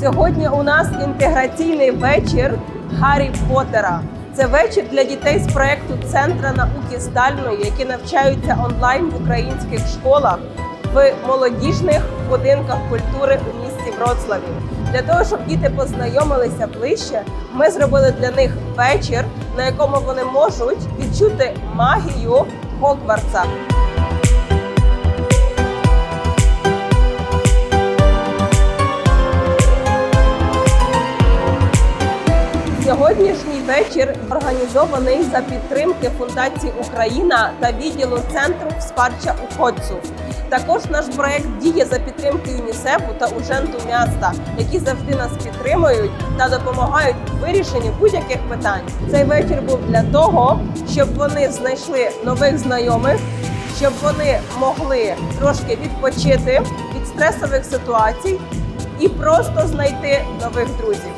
Сьогодні у нас інтеграційний вечір Гаррі Поттера. Це вечір для дітей з проекту Центра науки Стальної, які навчаються онлайн в українських школах в молодіжних будинках культури у місті Вроцлаві. Для того, щоб діти познайомилися ближче, ми зробили для них вечір, на якому вони можуть відчути магію Хогвартса. Сьогоднішній вечір організований за підтримки Фундації Україна та відділу центру «Wsparcia уходців». Також наш проект діє за підтримки ЮНІСЕФу та Уженту міста, які завжди нас підтримують та допомагають в вирішенні будь-яких питань. Цей вечір був для того, щоб вони знайшли нових знайомих, щоб вони могли трошки відпочити від стресових ситуацій і просто знайти нових друзів.